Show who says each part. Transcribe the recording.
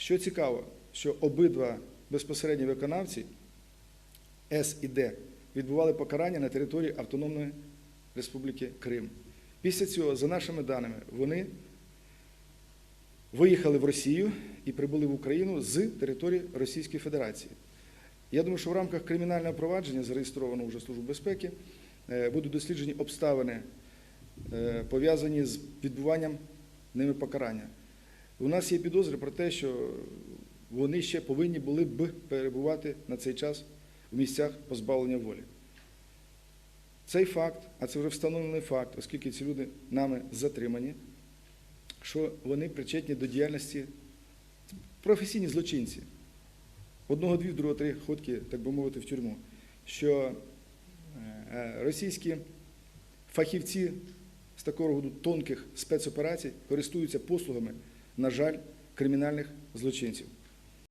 Speaker 1: Що цікаво, що обидва безпосередні виконавці С і Д відбували покарання на території Автономної Республіки Крим. Після цього, за нашими даними, вони виїхали в Росію і прибули в Україну з території Російської Федерації. Я думаю, що в рамках кримінального провадження, зареєстрованого вже Службою безпеки, е, будуть досліджені обставини, е, пов'язані з відбуванням ними покарання. У нас є підозри про те, що вони ще повинні були б перебувати на цей час в місцях позбавлення волі. Цей факт, а це вже встановлений факт, оскільки ці люди нами затримані, що вони причетні до діяльності професійні злочинці. Одного, дві, другого, три ходки, так би мовити, в тюрму. Що е, російські фахівці з такого роду тонких спецоперацій користуються послугами, на жаль, кримінальних злочинців.